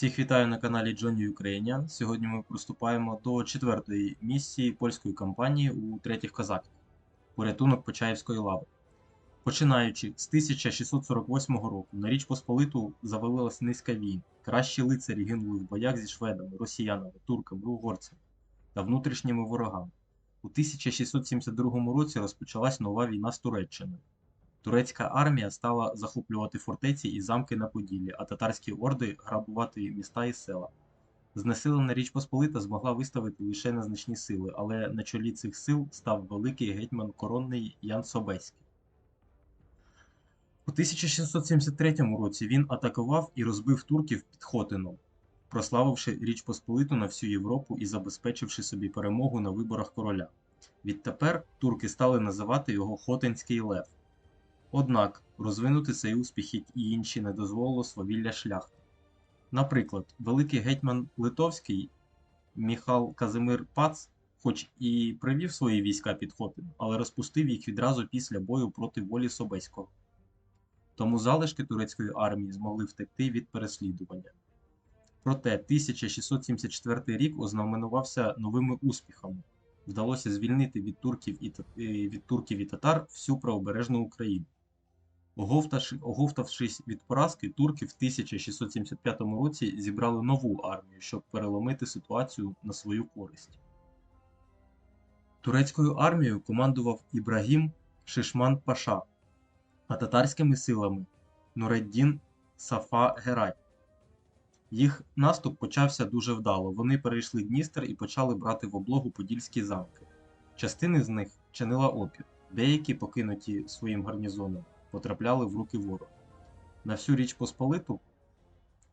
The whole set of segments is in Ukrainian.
Всіх вітаю на каналі Johnny Ukrainian. Сьогодні ми приступаємо до четвертої місії польської кампанії у третіх козаків порятунок Почаївської лави. Починаючи з 1648 року на Річ Посполиту завалилась низка війн. Кращі лицарі гинули в боях зі шведами, росіянами, турками, угорцями та внутрішніми ворогами. У 1672 році розпочалась нова війна з Туреччиною. Турецька армія стала захоплювати фортеці і замки на Поділлі, а татарські орди грабувати міста і села. Знесилена Річ Посполита змогла виставити лише незначні сили, але на чолі цих сил став великий гетьман коронний Ян Собеський. У 1673 році він атакував і розбив турків під Хотином, прославивши Річ Посполиту на всю Європу і забезпечивши собі перемогу на виборах короля. Відтепер турки стали називати його Хотинський Лев. Однак розвинути цей успіх як і інші не дозволило свавілля шляхти. Наприклад, великий гетьман Литовський Міхал Казимир Пац, хоч і привів свої війська під Хотин, але розпустив їх відразу після бою проти волі Собеського. Тому залишки турецької армії змогли втекти від переслідування. Проте 1674 рік ознаменувався новими успіхами. Вдалося звільнити від турків і, е, від турків і татар всю правобережну Україну. Оговтавши- Оговтавшись від поразки, турки в 1675 році зібрали нову армію, щоб переломити ситуацію на свою користь. Турецькою армією командував Ібрагім Шишман Паша, а татарськими силами Нуреддін Сафа Герай. Їх наступ почався дуже вдало. Вони перейшли Дністер і почали брати в облогу подільські замки. Частини з них чинила опір, деякі, покинуті своїм гарнізоном, потрапляли в руки ворога. На всю Річ Посполиту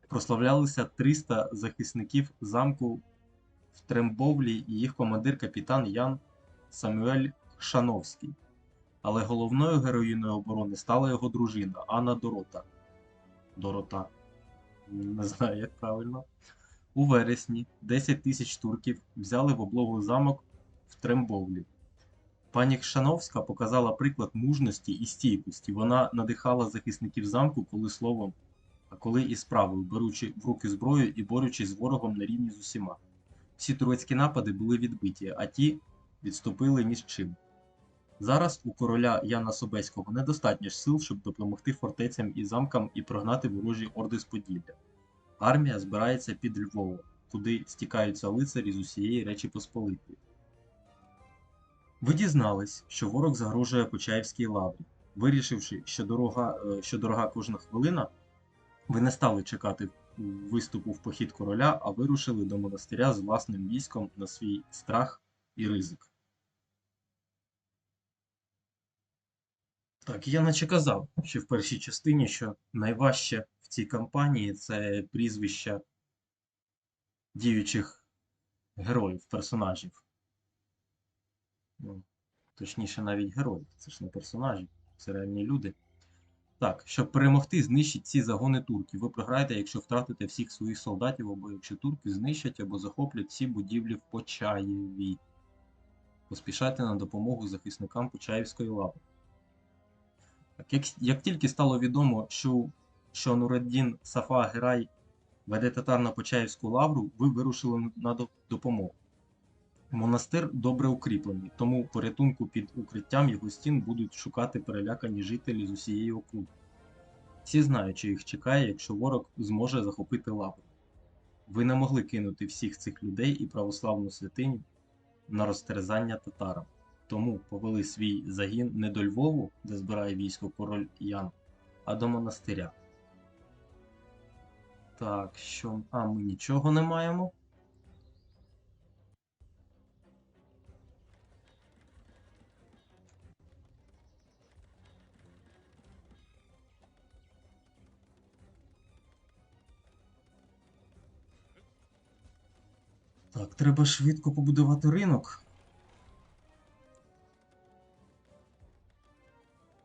прославлялися 300 захисників замку в Трембовлі і їх командир капітан Ян Самюель Шановський. Але головною героїною оборони стала його дружина Анна Дорота. Дорота. Не знаю, як правильно. У вересні 10 тисяч турків взяли в облогу замок в Трембовлі. Пані Кшановська показала приклад мужності і стійкості. Вона надихала захисників замку, коли словом, а коли і справою, беручи в руки зброю і борючись з ворогом на рівні з усіма. Всі турецькі напади були відбиті, а ті відступили ні з чим. Зараз у короля Яна Собеського недостатньо ж сил, щоб допомогти фортецям і замкам і прогнати ворожі орди з Поділля. Армія збирається під Львовом, куди стікаються лицарі з усієї Речі Посполитої. Ви дізнались, що ворог загрожує Почаївській лаврі. Вирішивши, що дорога, е, що дорога кожна хвилина, ви не стали чекати виступу в похід короля, а вирушили до монастиря з власним військом на свій страх і ризик. Так, я наче казав ще в першій частині, що найважче в цій кампанії це прізвища діючих героїв, персонажів. Ну, точніше, навіть героїв. Це ж не персонажі, це реальні люди. Так, щоб перемогти, знищіть ці загони турків. Ви програєте, якщо втратите всіх своїх солдатів, або якщо турки знищать або захоплять всі будівлі в Почаєві. Поспішайте на допомогу захисникам Почаївської лави. Так, як, як тільки стало відомо, що, що Нураддін Сафа Герай веде татар на Почаївську лавру, ви вирушили на допомогу. Монастир добре укріплений, тому порятунку під укриттям його стін будуть шукати перелякані жителі з усієї округи. Всі знають, що їх чекає, якщо ворог зможе захопити лавру. Ви не могли кинути всіх цих людей і православну святиню на розтерзання татарам. Тому повели свій загін не до Львову, де збирає військо король Ян, а до монастиря. Так, що. А, ми нічого не маємо. Так, треба швидко побудувати ринок.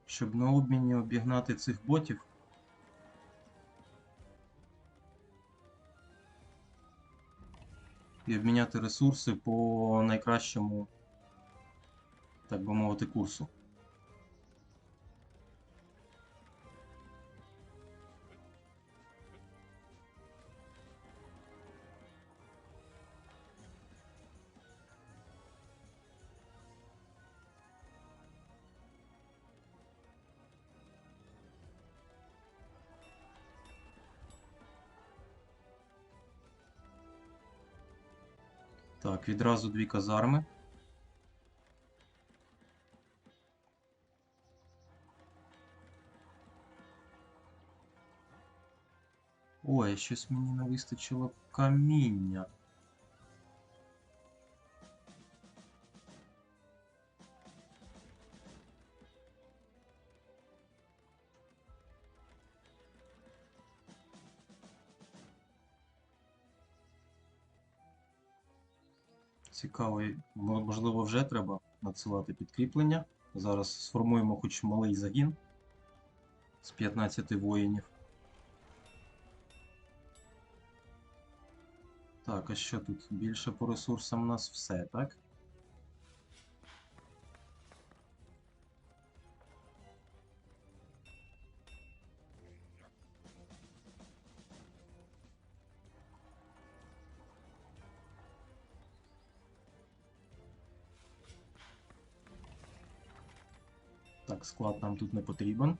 Щоб на обміні обігнати цих ботів. І обміняти ресурси по найкращому, так би мовити, курсу. Так, відразу дві казарми. Ой, щось мені не вистачило каміння. Цікаво, можливо, вже треба надсилати підкріплення. Зараз сформуємо хоч малий загін з 15 воїнів. Так, а що тут? Більше по ресурсам у нас все, так? Так, склад нам тут не потрібен.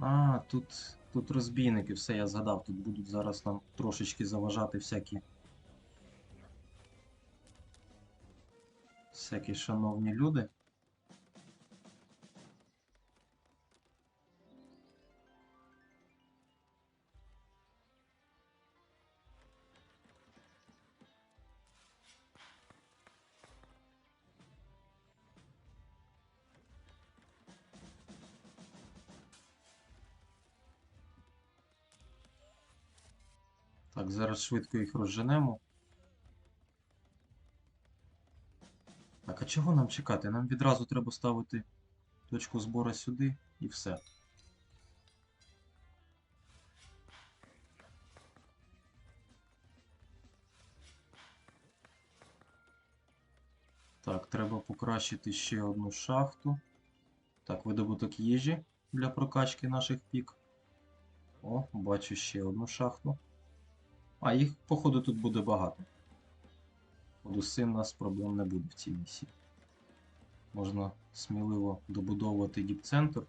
А, тут, тут розбійники, все, я згадав, тут будуть зараз нам трошечки заважати всякі. Всякі шановні люди. Так, зараз швидко їх розженемо. Так, а чого нам чекати? Нам відразу треба ставити точку збору сюди і все. Так, треба покращити ще одну шахту. Так, видобуток їжі для прокачки наших пік. О, бачу ще одну шахту. А, їх, походу, тут буде багато. Походу, з цим нас проблем не буде в цій місії. Можна сміливо добудовувати діп-центр.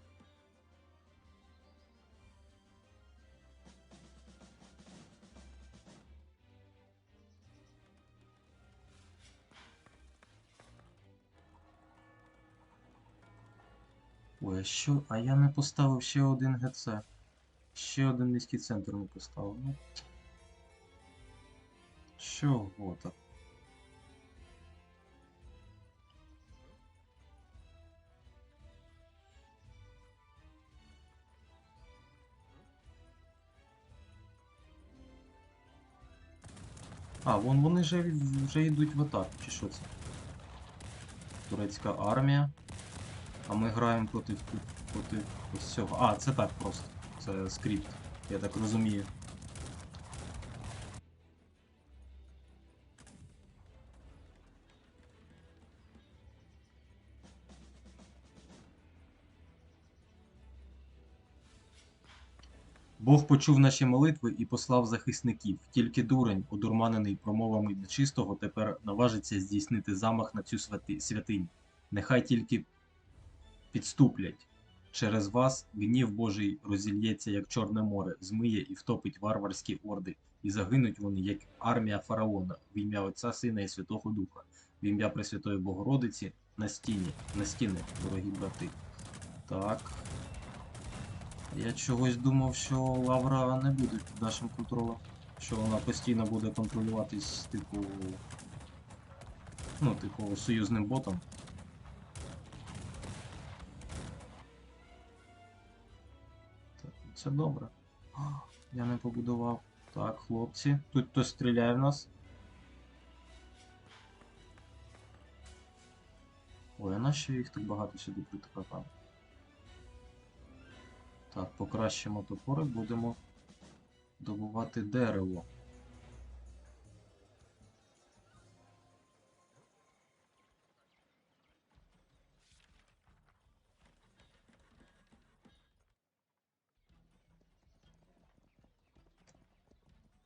Ой, а що? А я не поставив ще один ГЦ. Ще один низький центр не поставив. Чого так? А, вон вони вже, вже йдуть в атаку, чи що це? Турецька армія. А ми граємо проти, проти ось цього. А, це так просто. Це скрипт, я так розумію. Бог почув наші молитви і послав захисників. Тільки дурень, одурманений промовами нечистого, тепер наважиться здійснити замах на цю святи- святиню. Нехай тільки підступлять. Через вас гнів Божий розільється, як Чорне море, змиє і втопить варварські орди, і загинуть вони, як армія фараона, в ім'я Отця, Сина і Святого Духа, в ім'я Пресвятої Богородиці, на стіні, на стіни, дорогі брати. Так. Я чогось думав, що Лавра не буде під нашим контролем. Що вона постійно буде контролюватись, типу. Ну, типу, союзним ботом. Так, це добре. Я не побудував. Так, хлопці. Тут хтось стріляє в нас. Ой, а нащо їх так багато сюди притратав? Так, покращимо топорик, будемо добувати дерево.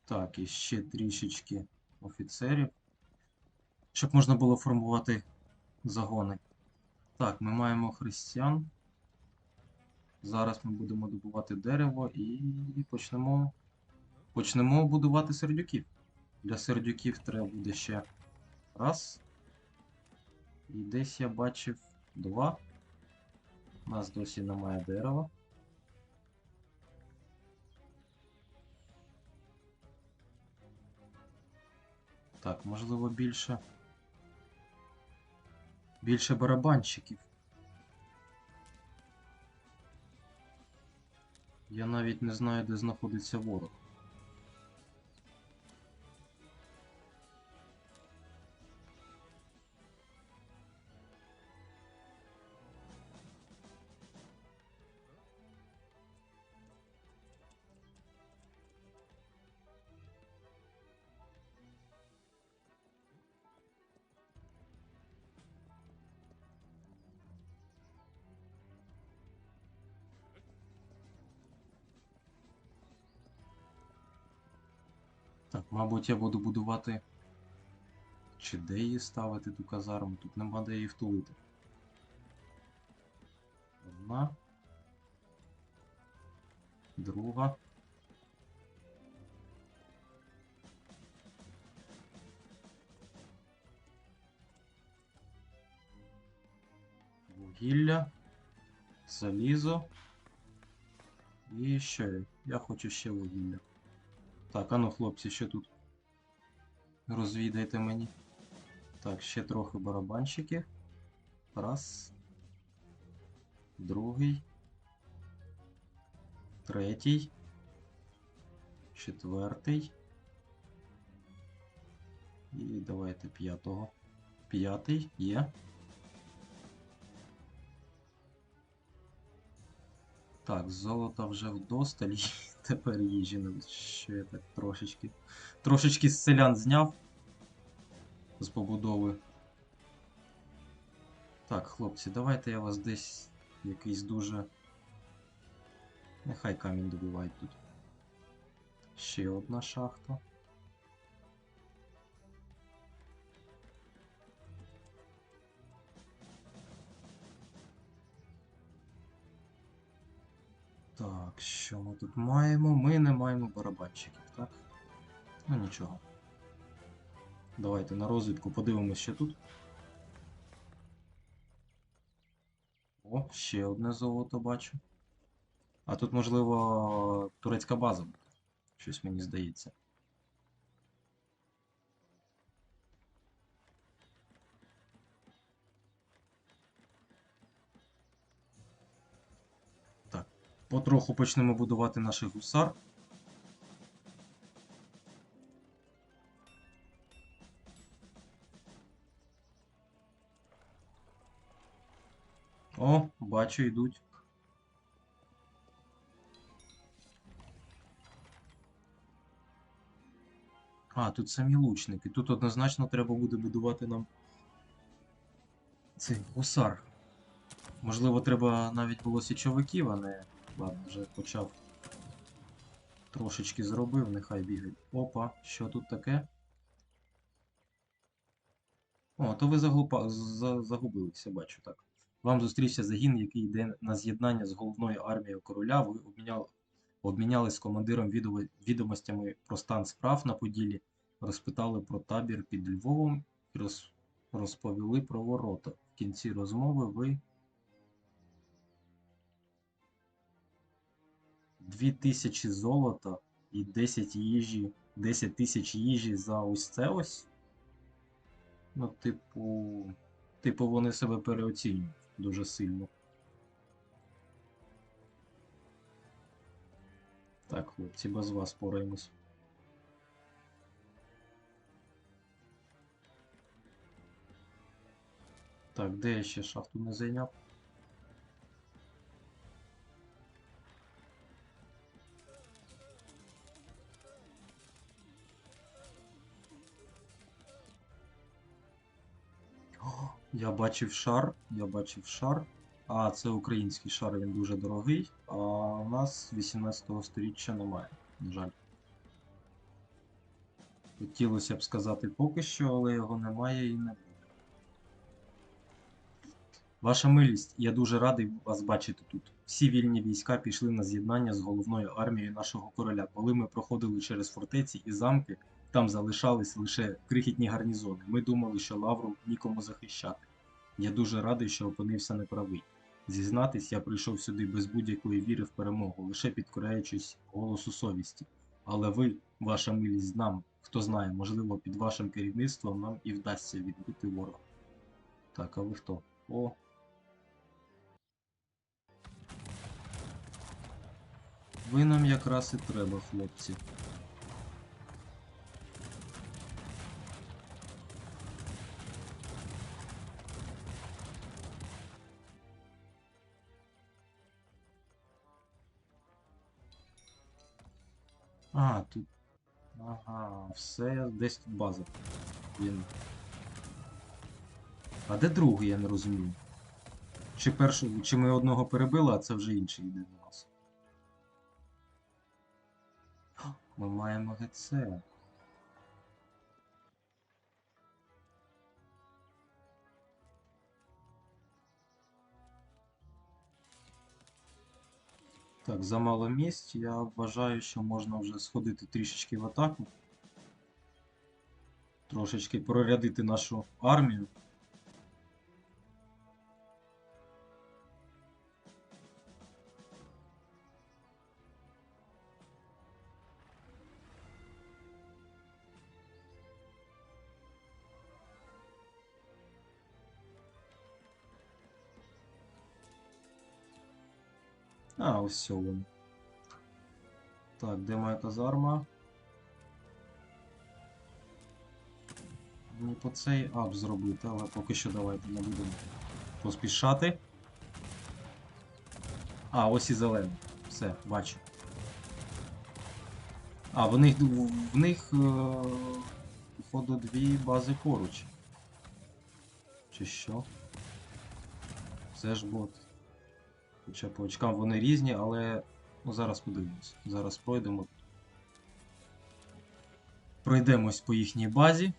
Так, і ще трішечки офіцерів. Щоб можна було формувати загони. Так, ми маємо християн. Зараз ми будемо добувати дерево і почнемо, почнемо будувати сердюків. Для сердюків треба буде ще раз. І десь я бачив два. У нас досі немає дерева. Так, можливо, більше. Більше барабанщиків. Я навіть не знаю, де знаходиться ворог. Мабуть, я буду будувати. Чи де її ставити ту казарму? Тут нема де її втулити. Одна. Друга. Вугілля. Залізо. І ще. Я хочу ще вугілля. Так, а ну, хлопці, що тут? Розвідайте мені. Так, ще трохи барабанщики. Раз. Другий. Третій. Четвертий. І давайте п'ятого. П'ятий є. Так, золота вже вдосталь, і тепер їжі не що я так трошечки. Трошечки з селян зняв з побудови. Так, хлопці, давайте я вас десь якийсь дуже. Нехай камінь добивають тут. Ще одна шахта. Так, що ми тут маємо? Ми не маємо барабанщиків, так? Ну нічого. Давайте на розвідку подивимось ще тут. О, ще одне золото бачу. А тут, можливо, турецька база. Щось мені здається. Так, потроху почнемо будувати наших гусар. О, бачу, йдуть. А, тут самі лучники. Тут однозначно треба буде будувати нам цей гусар. Можливо, треба навіть було січовиків, а не. Ладно, вже почав. Трошечки зробив, нехай бігають. Опа, що тут таке? О, то ви заглупа... за... загубилися, бачу так. Вам зустрівся загін, який йде на з'єднання з головною армією короля. Ви обміняли, обмінялись з командиром відомо- відомостями про стан справ на Поділі, розпитали про табір під Львовом і роз... розповіли про ворота. В кінці розмови ви. Дві тисячі золота і 10 їжі, 10 тисяч їжі за ось це ось. Ну, типу. Типу, вони себе переоцінюють дуже сильно. Так, хлопці, без вас пораємось. Так, де я ще шахту не зайняв? Я бачив шар, я бачив шар. А, це український шар, він дуже дорогий. А у нас 18-го сторіччя немає, на жаль. Хотілося б сказати поки що, але його немає і не буде. Ваша милість, я дуже радий вас бачити тут. Всі вільні війська пішли на з'єднання з головною армією нашого короля. Коли ми проходили через фортеці і замки, там залишались лише крихітні гарнізони. Ми думали, що лавру нікому захищати. Я дуже радий, що опинився неправий. Зізнатись, я прийшов сюди без будь-якої віри в перемогу, лише підкоряючись голосу совісті. Але ви, ваша милість, нам, хто знає, можливо, під вашим керівництвом нам і вдасться відбити ворога. Так, а ви хто? О. Ви нам якраз і треба, хлопці. А, тут. Ага, все, десь тут база. Він. А де другий, я не розумію. Чи першу, чи ми одного перебили, а це вже інший йде до нас. Ми маємо ГЦ. Так, замало місць. Я вважаю, що можна вже сходити трішечки в атаку. Трошечки прорядити нашу армію. А, ось воно. Так, де моя казарма? Мені по цей ап зробити, але поки що давайте не будемо поспішати. А, ось і зелений. Все, бачу. А, в них, в них е, походу дві бази поруч. Чи що? Це ж бот. Хоча по очкам вони різні, але ну, зараз подивимось. Зараз пройдемо. Пройдемось по їхній базі.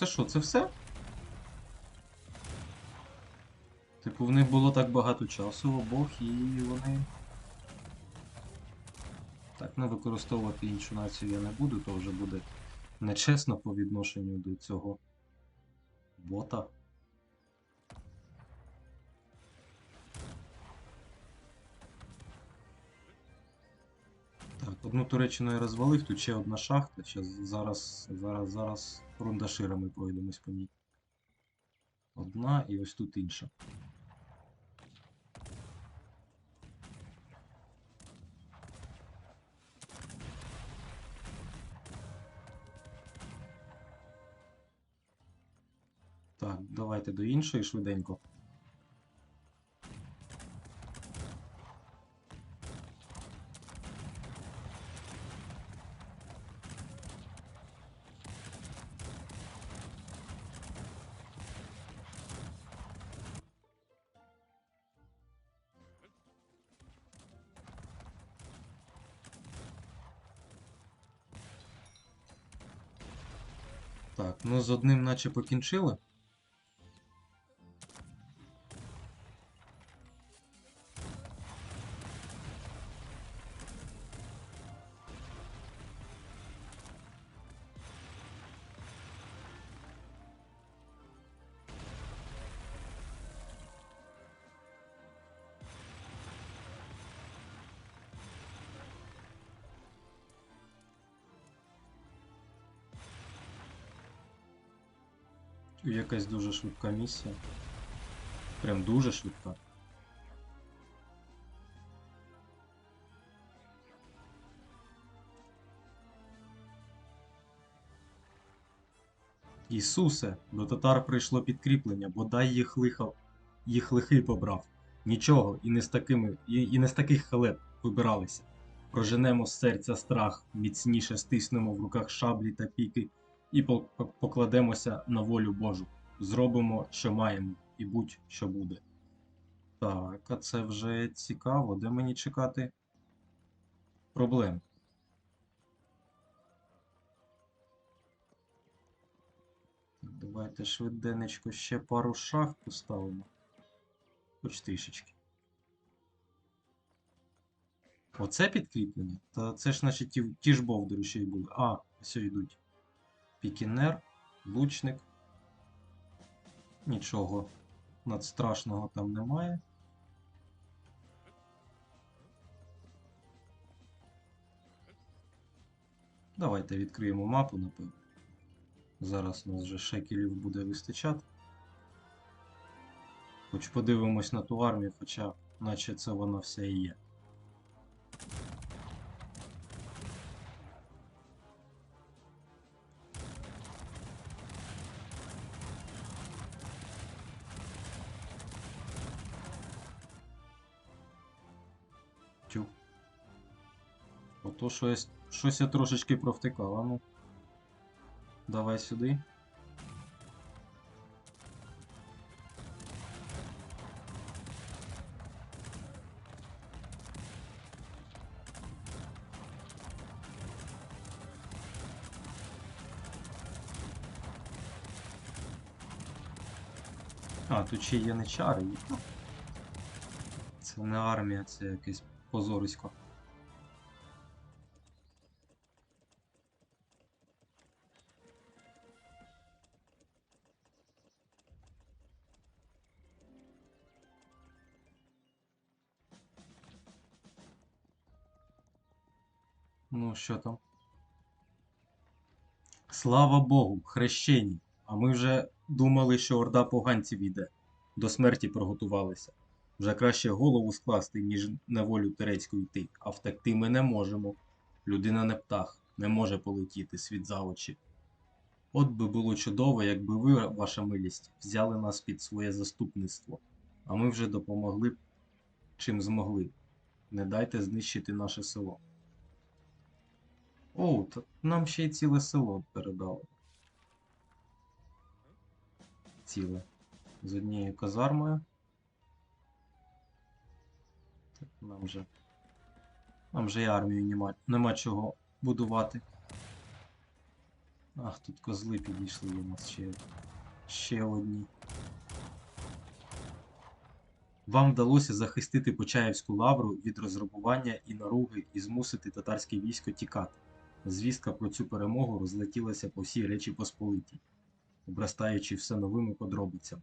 Це що, це все? Типу, в них було так багато часу обох, і вони. Так, не використовувати іншу націю я не буду, то вже буде нечесно по відношенню до цього бота. Одну Туреччину я розвалив, тут ще одна шахта. Щас, зараз, зараз, зараз рундаширами пройдемось по ній. Одна і ось тут інша. Так, давайте до іншої швиденько. Так, ну з одним наче покінчили. Якась дуже швидка місія. Прям дуже швидка. Ісусе, до татар прийшло підкріплення, бодай їх лихо, їх лихий побрав. Нічого, і не з такими, і, і не з таких халеп вибиралися. Проженемо з серця страх, міцніше стиснемо в руках шаблі та піки, і по- по- покладемося на волю Божу. Зробимо, що маємо, і будь що буде. Так, а це вже цікаво. Де мені чекати? Проблем. Давайте швиденечко ще пару шахт поставимо. Хоч трішечки. Оце підкріплення? Та це ж наче ті, ті ж бовдури ще й були. А, ось йдуть. Пікінер, лучник. Нічого надстрашного там немає. Давайте відкриємо мапу, напевно. Зараз у нас вже шекелів буде вистачати. Хоч подивимось на ту армію, хоча наче це вона вся і є. Щось, щось я трошечки провтикав, а ну. Давай сюди. А, тут ще є не чари. Це не армія, це якесь позорисько. Що там? Слава Богу, хрещені. А ми вже думали, що орда поганців іде. До смерті приготувалися. Вже краще голову скласти, ніж на волю турецьку йти. А втекти ми не можемо. Людина не птах, не може полетіти світ за очі. От би було чудово, якби ви, ваша милість, взяли нас під своє заступництво, а ми вже допомогли б, чим змогли. Не дайте знищити наше село. О, та нам ще й ціле село передали. Ціле. З однією казармою. Так, нам же. Нам же і армію нема, нема чого будувати. Ах, тут козли підійшли у нас ще, ще одні. Вам вдалося захистити Почаївську лавру від розграбування і наруги і змусити татарське військо тікати. Звістка про цю перемогу розлетілася по всій Речі Посполитій, обростаючи все новими подробицями.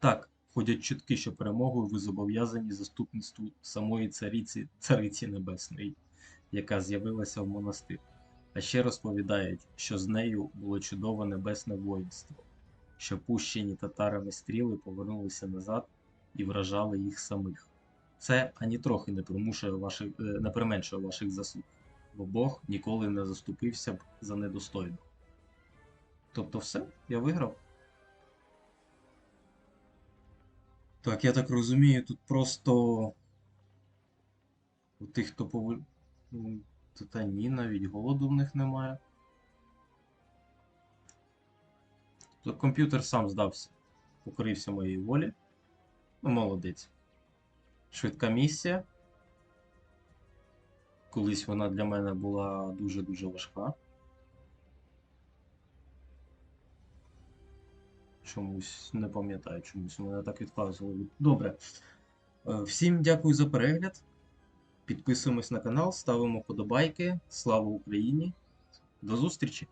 Так, ходять чутки, що перемогою ви зобов'язані заступництву самої цариці, цариці Небесної, яка з'явилася в монастир. А ще розповідають, що з нею було чудове небесне воїнство, що пущені татарами стріли повернулися назад і вражали їх самих. Це ані трохи не примушує ваших, е, не применшує ваших заслуг, бо Бог ніколи не заступився б за недостойно. Тобто все, я виграв. Так, я так розумію, тут просто у тих, хто повер... Ну, Та ні, навіть голоду в них немає. То комп'ютер сам здався, покорився моїй волі. Ну, молодець. Швидка місія. Колись вона для мене була дуже-дуже важка. Чомусь не пам'ятаю, чомусь мене так відказувало. Добре. Е, Всім дякую за перегляд. Підписуємось на канал, ставимо подобайки. Слава Україні! До зустрічі!